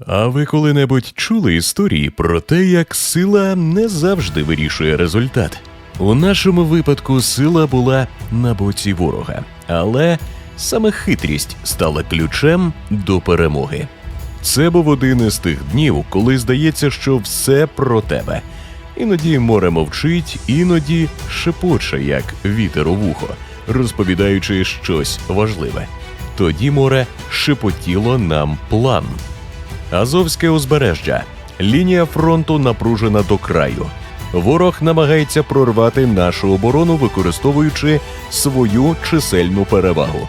А ви коли-небудь чули історії про те, як сила не завжди вирішує результат? У нашому випадку сила була на боці ворога, але саме хитрість стала ключем до перемоги. Це був один із тих днів, коли здається, що все про тебе. Іноді море мовчить, іноді шепоче, як вітер у вухо, розповідаючи щось важливе. Тоді море шепотіло нам план. Азовське узбережжя. Лінія фронту напружена до краю. Ворог намагається прорвати нашу оборону, використовуючи свою чисельну перевагу.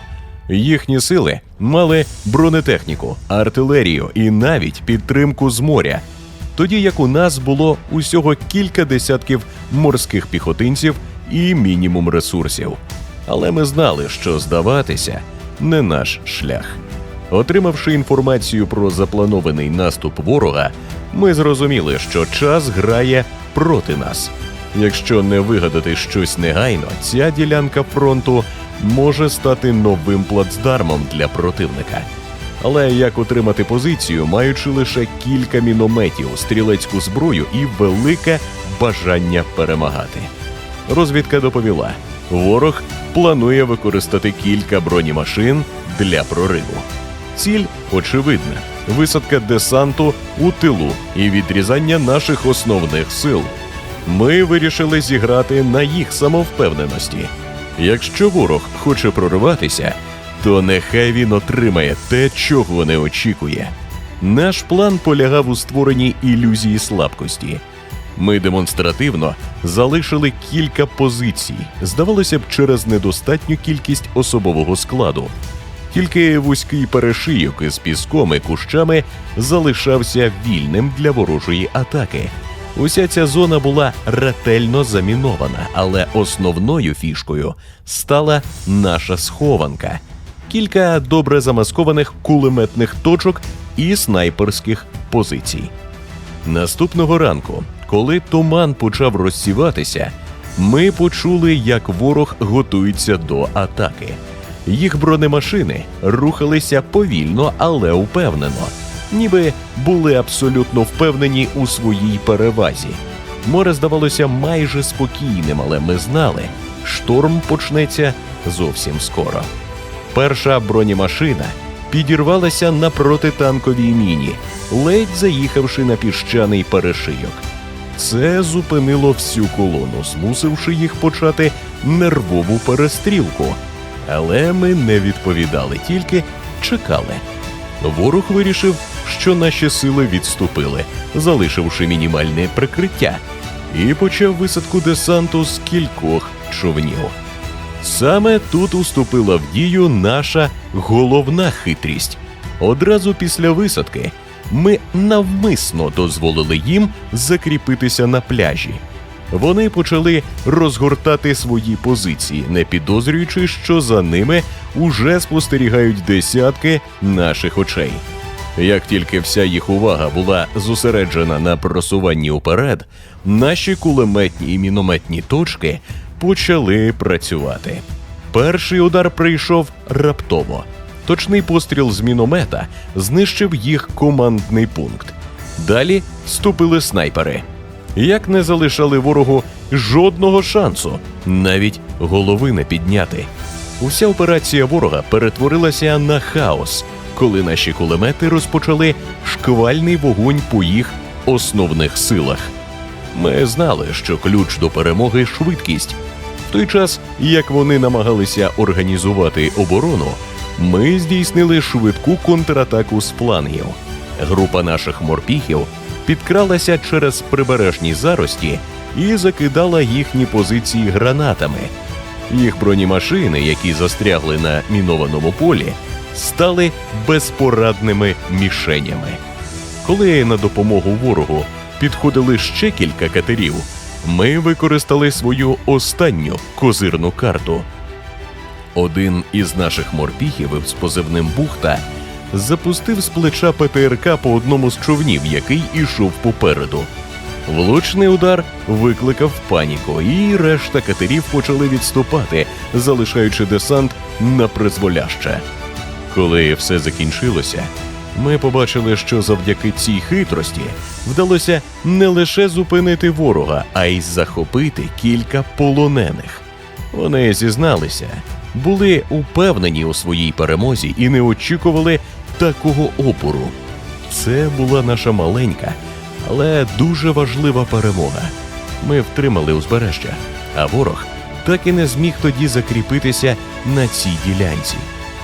Їхні сили мали бронетехніку, артилерію і навіть підтримку з моря. Тоді як у нас було усього кілька десятків морських піхотинців і мінімум ресурсів. Але ми знали, що здаватися не наш шлях. Отримавши інформацію про запланований наступ ворога, ми зрозуміли, що час грає проти нас. Якщо не вигадати щось негайно, ця ділянка фронту може стати новим плацдармом для противника. Але як отримати позицію, маючи лише кілька мінометів, стрілецьку зброю і велике бажання перемагати? Розвідка доповіла: ворог планує використати кілька бронемашин для прориву. Ціль очевидна: висадка десанту у тилу і відрізання наших основних сил. Ми вирішили зіграти на їх самовпевненості. Якщо ворог хоче прориватися, то нехай він отримає те, чого не очікує. Наш план полягав у створенні ілюзії слабкості. Ми демонстративно залишили кілька позицій, здавалося б, через недостатню кількість особового складу. Тільки вузький перешийок із піском і кущами залишався вільним для ворожої атаки. Уся ця зона була ретельно замінована, але основною фішкою стала наша схованка, кілька добре замаскованих кулеметних точок і снайперських позицій. Наступного ранку, коли туман почав розсіватися, ми почули, як ворог готується до атаки. Їх бронемашини рухалися повільно, але упевнено, ніби були абсолютно впевнені у своїй перевазі. Море здавалося майже спокійним, але ми знали, шторм почнеться зовсім скоро. Перша бронемашина підірвалася на протитанковій міні, ледь заїхавши на піщаний перешийок. Це зупинило всю колону, змусивши їх почати нервову перестрілку. Але ми не відповідали, тільки чекали. Ворог вирішив, що наші сили відступили, залишивши мінімальне прикриття, і почав висадку десанту з кількох човнів. Саме тут уступила в дію наша головна хитрість. Одразу після висадки ми навмисно дозволили їм закріпитися на пляжі. Вони почали розгортати свої позиції, не підозрюючи, що за ними уже спостерігають десятки наших очей. Як тільки вся їх увага була зосереджена на просуванні уперед, наші кулеметні і мінометні точки почали працювати. Перший удар прийшов раптово. Точний постріл з міномета знищив їх командний пункт. Далі вступили снайпери. Як не залишали ворогу жодного шансу, навіть голови не підняти. Уся операція ворога перетворилася на хаос, коли наші кулемети розпочали шквальний вогонь по їх основних силах. Ми знали, що ключ до перемоги швидкість. В той час, як вони намагалися організувати оборону, ми здійснили швидку контратаку з флангів. Група наших морпіхів підкралася через прибережні зарості і закидала їхні позиції гранатами. Їх бронемашини, які застрягли на мінованому полі, стали безпорадними мішенями. Коли на допомогу ворогу підходили ще кілька катерів, ми використали свою останню козирну карту. Один із наших морпіхів з позивним Бухта запустив з плеча ПТРК по одному з човнів, який ішов попереду. Влучний удар викликав паніку, і решта катерів почали відступати, залишаючи десант на призволяще. Коли все закінчилося, Ми побачили, що завдяки цій хитрості вдалося не лише зупинити ворога, а й захопити кілька полонених. Вони зізналися, були упевнені у своїй перемозі і не очікували такого опору. Це була наша маленька, але дуже важлива перемога. Ми втримали узбережжя, а ворог так і не зміг тоді закріпитися на цій ділянці.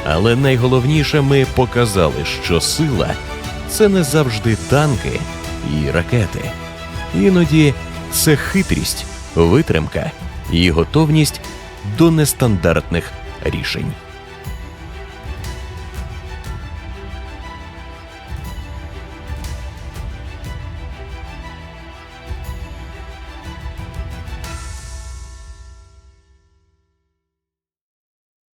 Але найголовніше, ми показали, що сила це не завжди танки і ракети. Іноді це хитрість, витримка і готовність до нестандартних рішень.